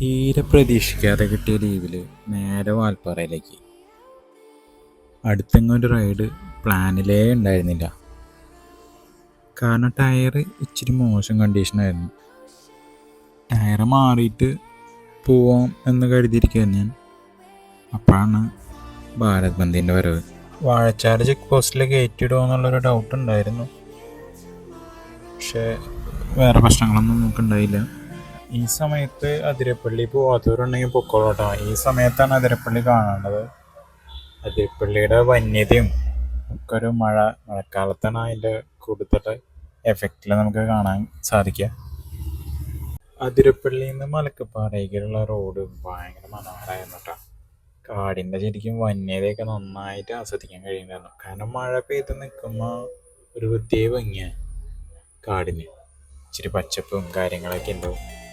തീരെ പ്രതീക്ഷിക്കാതെ കിട്ടിയ ലീവിൽ നേരെ വാൽപ്പാറയിലേക്ക്. അടുത്തെങ്ങൊരു റൈഡ് പ്ലാനിലേ ഉണ്ടായിരുന്നില്ല. കാരണം ടയർ ഇച്ചിരി മോശം കണ്ടീഷനായിരുന്നു. ടയർ മാറിയിട്ട് പോവാം എന്ന് കരുതിയിരിക്കുകയായിരുന്നു ഞാൻ. അപ്പോഴാണ് ഭാരത് ബന്ദിന്റെ വരവ്. വാഴച്ചാൽ ചെക്ക് പോസ്റ്റിൽ കയറ്റിയിടുമോ എന്നുള്ളൊരു ഡൗട്ട് ഉണ്ടായിരുന്നു. പക്ഷേ വേറെ പ്രശ്നങ്ങളൊന്നും നമുക്കുണ്ടായില്ല ഈ സമയത്ത് അതിരപ്പള്ളി പോവാത്തവരുണ്ടെങ്കിൽ പൊക്കോളോട്ടോ. ഈ സമയത്താണ് അതിരപ്പള്ളി കാണേണ്ടത് അതിരപ്പള്ളിയുടെ വന്യതയും ഒക്കെ ഒരു മഴ മഴക്കാലത്താണ് അതിന്റെ കൂടുതൽ എഫക്റ്റിൽ നമുക്ക് കാണാൻ സാധിക്കുക. അതിരപ്പള്ളിയിൽ നിന്ന് മലക്കപ്പാറയ്ക്കുള്ള റോഡ് ഭയങ്കര മനോഹരമായിരുന്നു കേട്ടോ. കാടിന്റെ ശരിക്കും വന്യതയൊക്കെ നന്നായിട്ട് ആസ്വദിക്കാൻ കഴിയുന്നുണ്ടായിരുന്നു. കാരണം മഴ പെയ്ത് നിൽക്കുമ്പോൾ ഒരു പ്രത്യേക ഭംഗിയാണ് കാടിന്. ഇച്ചിരി പച്ചപ്പും കാര്യങ്ങളൊക്കെ ഉണ്ടാവും.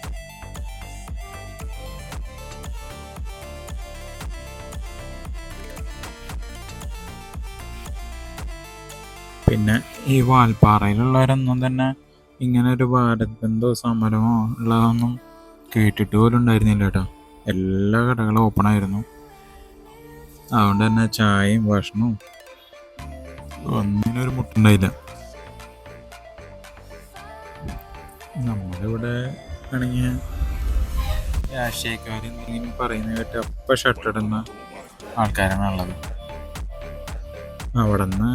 പിന്നെ ഈ വാൽപ്പാറയിലുള്ളവരൊന്നും തന്നെ ഇങ്ങനെ ഒരു ഭാരത് ബന്ധോ സമരമോ ഉള്ളതൊന്നും കേട്ടിട്ട് പോലും ഉണ്ടായിരുന്നില്ല കേട്ടോ. എല്ലാ കടകളും ഓപ്പൺ ആയിരുന്നു. അതുകൊണ്ട് തന്നെ ചായയും ഭക്ഷണവും ഒന്നിനൊരു മുട്ടുണ്ടായില്ല നമ്മളിവിടെ ആണെങ്കിൽ രാഷ്ട്രീയക്കാർ എന്തെങ്കിലും പറയുന്ന കേട്ട് അപ്പം ഷട്ടിടുന്ന ആൾക്കാരാണ് ഉള്ളത്. അവിടെ നിന്ന്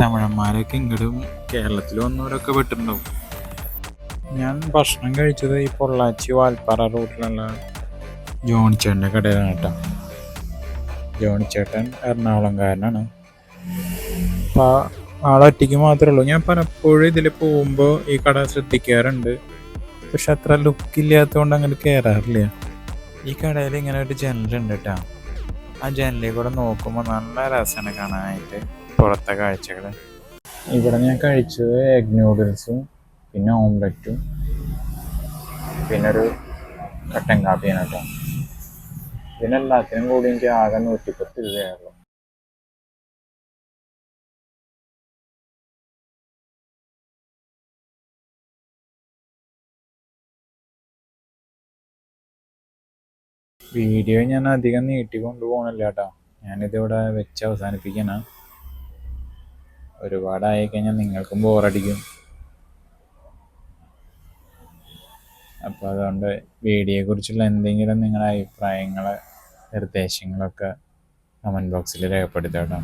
തമിഴന്മാരൊക്കെ ഇങ്ങോട്ടും കേരളത്തിൽ വന്നവരൊക്കെ പെട്ടിട്ടുണ്ടാവും. ഞാൻ ഭക്ഷണം കഴിച്ചത് ഈ പൊള്ളാച്ചി വാൽപ്പാറ റൂട്ടിലുള്ള ജോണിച്ചേട്ടന്റെ കടയിലാണ് കേട്ടോ. ജോണിച്ചേട്ടൻ എറണാകുളംകാരനാണ്. അപ്പോൾ ആളൊറ്റയ്ക്ക് മാത്രമേ ഉള്ളൂ. ഞാൻ പലപ്പോഴും ഇതിൽ പോകുമ്പോൾ ഈ കട ശ്രദ്ധിക്കാറുണ്ട്. പക്ഷെ അത്ര ലുക്കില്ലാത്തതുകൊണ്ട് അങ്ങനെ കയറാറില്ല ഈ കടയിൽ ഇങ്ങനെ ഒരു ജനലുണ്ട് കേട്ടോ. ആ ജനലിൽ കൂടെ നോക്കുമ്പോൾ നല്ല രസമാണ് കാണാനായിട്ട്. പുറത്തെ കാഴ്ചകൾ ഇവിടെ ഞാൻ കഴിച്ചത് എഗ് നൂഡിൽസും പിന്നെ ഓംലെറ്റും പിന്നെ ഒരു കട്ടൻ കാപ്പിയാണ് കേട്ടോ. ഇതിനെല്ലാത്തിനും കൂടി എനിക്ക് ആകെ നൂറ്റിപ്പത്ത് രൂപയായിരുന്നു വീഡിയോ ഞാൻ അധികം നീട്ടി കൊണ്ടുപോകണില്ല ഞാനിതിവിടെ വെച്ച് അവസാനിപ്പിക്കണം. ഒരുപാടായി കഴിഞ്ഞാൽ നിങ്ങൾക്കും ബോറടിക്കും. അപ്പോൾ അതുകൊണ്ട് വീഡിയോയെക്കുറിച്ചുള്ള എന്തെങ്കിലും നിങ്ങളുടെ അഭിപ്രായങ്ങൾ നിർദ്ദേശങ്ങളൊക്കെ കമന്റ് ബോക്സിൽ രേഖപ്പെടുത്താം കേട്ടോ